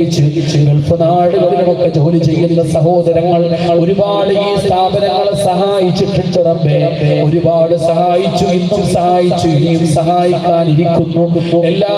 Gulf നാടുകളിലുമൊക്കെ ജോലി ചെയ്യുന്ന സഹോദരങ്ങൾ ഒരുപാട് ഈ സ്ഥാപനങ്ങളെ സഹായിച്ചിട്ടുണ്ട് റബ്ബേ. ഒരുപാട് സഹായിച്ചു ഇന്നും സഹായിച്ചു ഇനിയും സഹായിക്കാനിരിക്കുന്നു. എല്ലാ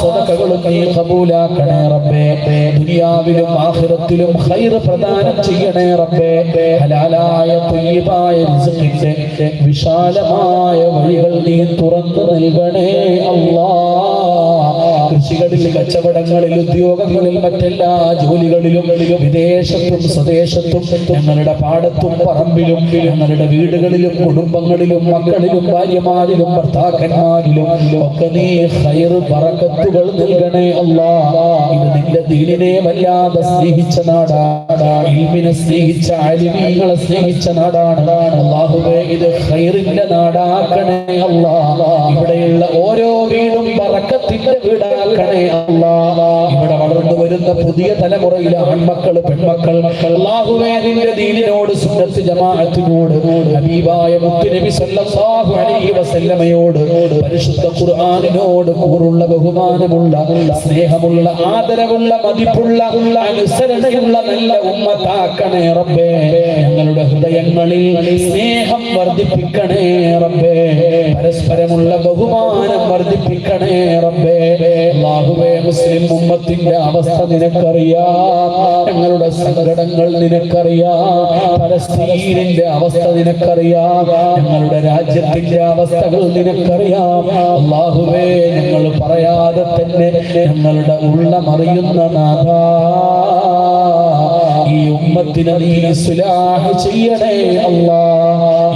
സ്വതക്കകളും നീ കബൂലാക്കണേ റബ്ബേ. ദുനിയാവിലും ആഖിറത്തിലും ഖൈർ പ്രദാനം ചെയ്യണേ റബ്ബേ. ഹലാലായ റിസ്ഖിന്റെ വിശാലമായ വഴികൾ നീ തുറന്നു നൽകണേ അല്ലാ. കൃഷികളിൽ കച്ചവടങ്ങളിൽ ഉദ്യോഗങ്ങളിൽ മറ്റെല്ലാ ജോലികളിലും വിദേശത്തും സ്വദേശത്തും ഞങ്ങളുടെ പാടത്തും പറമ്പിലും ഞങ്ങളുടെ വീടുകളിലും കുടുംബങ്ങളിലും മക്കളിലും ഭാര്യമാരിലും ഭർത്താക്കന്മാരിലും ഒക്കെ നീ ഹൈർ പറക്കത്തുകൾ നൽകണേ അല്ലാ. ഇത് നിന്റെ ദീനിനെ വല്ലാതെ സ്നേഹിച്ച നാടാണ്. സ്നേഹിച്ച അലിമീങ്ങളെ സ്നേഹിച്ച നാടാണ്. അള്ളാഹുവേ ഇത് ഹൈറിന്റെ നാടാക്കണേ അല്ലാ. ഇവിടെയുള്ള ഓരോ വീടും പറക്കത്തിന്റെ വീടാക്കണേ അല്ലാ. ഇവിടെ വളർന്നു വരുന്ന പുതിയ തലമുറയിലെ ആൺമക്കൾ പെൺമക്കൾ അള്ളാഹുവേ നിന്റെ ദീനിനോട് സുന്നത്ത് ജമാഅത്തിനോട് ഹബീബായ മുത്തുനബി സല്ലല്ലാഹു അലൈഹി വസല്ലമയോട് പരിശുദ്ധ ഖുർആനിനോട് കൂറുള്ള ബഹുമാനമുള്ള സ്നേഹമുള്ള ആദരവുള്ള മതിപ്പുള്ള അനുസരണയുള്ള നല്ല ഉമ്മത്താക്കണേ റബ്ബേ. ഞങ്ങളുടെ ഹൃദയങ്ങളിൽ സ്നേഹം വർദ്ധിപ്പിക്കണേ റബ്ബേ. പരസ്പരമുള്ള ബഹുമാനം വർദ്ധിപ്പിക്കണേ മുസ്ലിം ഉമ്മത്തിന്റെ അവസ്ഥ നിനക്കറിയാം. ഞങ്ങളുടെ സങ്കടങ്ങൾ നിനക്കറിയാം. പലസ്തീനിന്റെ അവസ്ഥ നിനക്കറിയാം. ഞങ്ങളുടെ രാജ്യത്തിന്റെ അവസ്ഥകൾ നിനക്കറിയാം. അള്ളാഹുവേ ഞങ്ങൾ പറയാതെ തന്നെ ഞങ്ങളുടെ ഉള്ളമറിയുന്ന നാഥാ. ഈ ഉമ്മത്തിനെ നീ സുലാഹ് ചെയ്യണേ അല്ലാ.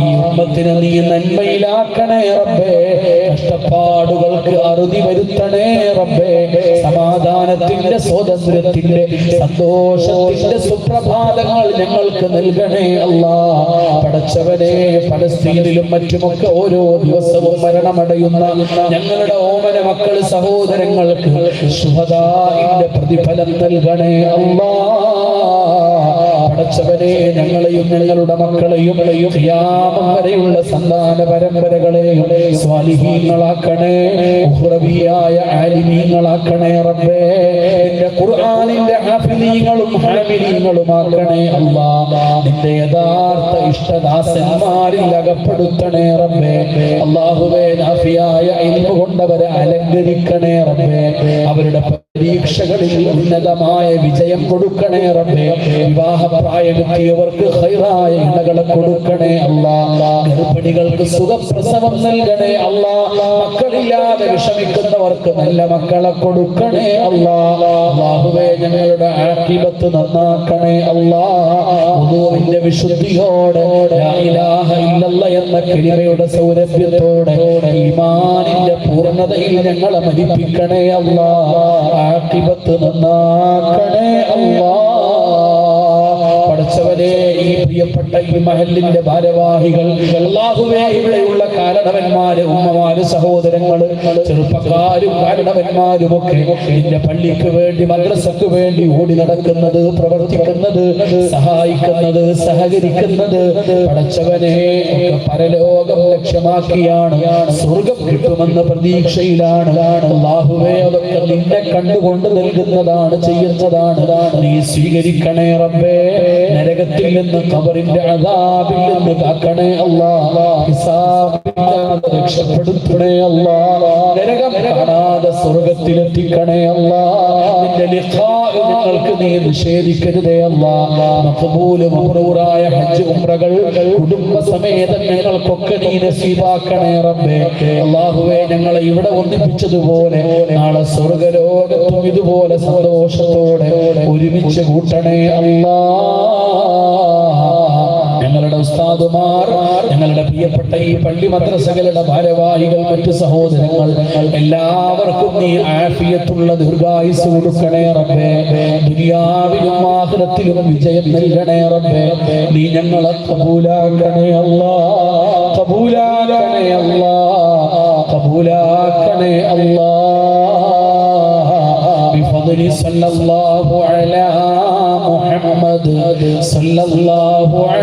ഈ ഉമ്മത്തിനെ നീ നന്മയിലാക്കണേ റബ്ബേ. കഷ്ടപ്പാടുകൾക്ക് അറുതി വരുത്തണേ റബ്ബേ. സമാധാനത്തിന്റെ സ്വാതന്ത്ര്യത്തിന്റെ സന്തോഷത്തിന്റെ സുപ്രഭാതങ്ങൾ ഞങ്ങൾക്ക് നൽകണേ അല്ലാ. പടച്ചവനെ പലസ്തീനിലും മറ്റുമൊക്കെ ഓരോ ദിവസവും മരണമടയുന്ന ഞങ്ങളുടെ ഓമന മക്കൾ സഹോദരങ്ങൾക്ക് ശുഭദായിന്റെ പ്രതിഫലം നൽകണേ അല്ലാ. പടച്ചവനെ ഞങ്ങളെയും ഞങ്ങളുടെ മക്കളെയും ഖിയാമം വരെയുള്ള സന്താന പരമ്പരകളെയും സ്വാലിഹീങ്ങളാക്കണേ ഉഹ്റവിയായ ആലിമീങ്ങളാക്കണേ റബ്ബേ. എന്റെ ഖുർആനിന്റെ ഹാഫിലീങ്ങളും ആക്കണേ അല്ലാ നിന്റെ യഥാർത്ഥ ഇഷ്ടദാസന്മാരിൽ അകപ്പെടുത്തണേ റബ്ബേ. അല്ലാഹുവേ നാഫിയായ ഇൽമു കൊണ്ടവരെ അലങ്കരിക്കണേ റബ്ബേ. അവരുടെ പരീക്ഷകളിൽ ഉന്നതമായ വിജയം കൊടുക്കണേ റബ്ബേ. വിവാഹപ്രായമെത്തിയവർക്ക് ഹൈറായ ഇണകളെ കൊടുക്കണേ അല്ലാ. ഗർഭിണികൾക്ക് സുഖപ്രസവം നൽകണേ അല്ല. മക്കളില്ലാതെ വിഷമിക്കുന്നവർക്ക് നല്ല മക്കളെ കൊടുക്കണേ അല്ലാ. അല്ലാഹുവേ ഞങ്ങളുടെ ആക്കിപത്ത് നന്നാക്കണേ അല്ലാ. ഉദൂവിന്റെ വിശുദ്ധിയോടെ എന്ന കിളിമയുടെ സൗരഭ്യത്തോടെ ഈമാനിന്റെ പൂർണതയിൽ ഞങ്ങളെ മരിപ്പിക്കണേ അല്ലാ. ആക്കിപത്ത് നന്നാക്കണേ അല്ലാ. ഈ മഹലിന്റെ ഭാരവാഹികൾ. അല്ലാഹുവേ ഇവിടെയുള്ള കാരണവന്മാര് ഉമ്മമാര് സഹോദരങ്ങൾ ചെറുപ്പക്കാരും കാരണവന്മാരും ഒക്കെ നിന്റെ പള്ളിക്ക് വേണ്ടി മദ്രസക്ക് വേണ്ടി ഓടി നടക്കുന്നത് പ്രവർത്തിക്കുന്നത് സഹായിക്കുന്നത് സഹകരിക്കുന്നത് പടച്ചവനെ പരലോകം ലക്ഷ്യമാക്കിയാണ്. സ്വർഗം കിട്ടുമെന്ന പ്രതീക്ഷയിലാണ്. അള്ളാഹുവേ അതൊക്കെ നിന്നെ കണ്ടുകൊണ്ട് നൽകുന്നതാണ് ചെയ്യുന്നതാണ്. നീ സ്വീകരിക്കണേ റബ്ബേ. നരകത്തിൽ നിന്ന് കബറിന്റെ അതാബിൽ നിന്ന് കാക്കണേ അല്ലാ രക്ഷപ്പെടുത്തണേ അല്ലാ നരകം കാണാതെ സ്വർഗത്തിലെത്തിക്കണേ അല്ലാ നിന്റെ ഞങ്ങൾക്ക് നീ നിഷേധിക്കരുതേ അല്ലാ മഖബൂൽ മബ്രൂറായ ഹജ്ജ് ഉംറകൾ കുടുംബസമേതം ഞങ്ങൾക്കൊക്കെ നീ നസീബാക്കണേ റബ്ബേ. അല്ലാഹുവേ ഞങ്ങളെ ഇവിടെ ഒന്നിപ്പിച്ചതുപോലെ നാളെ സ്വർഗലോകത്തും ഇതുപോലെ സന്തോഷത്തോടെ ഒരുമിച്ച് കൂട്ടണേ അല്ലാ ഞങ്ങളുടെ ഉസ്താദുമാർ ഞങ്ങളുടെ പ്രിയപ്പെട്ട ഈ പള്ളി മദ്രസകളുടെ ഭാരവാഹികൾ മറ്റു സഹോദരങ്ങൾ എല്ലാവർക്കും നീ ആഫിയത്തുള്ള ദീർഘായുസ് കൊടുക്കണേ റബ്ബേ ദുനിയാവിലും ആഹ്റത്തിലും വിജയം നൽകണേ റബ്ബേ നീ ഞങ്ങളെ കബൂലാക്കണേ അല്ലാ കബൂലാക്കണേ അല്ലാ കബൂലാക്കണേ അല്ലാ بفضل صلى الله على محمد صلى الله عليه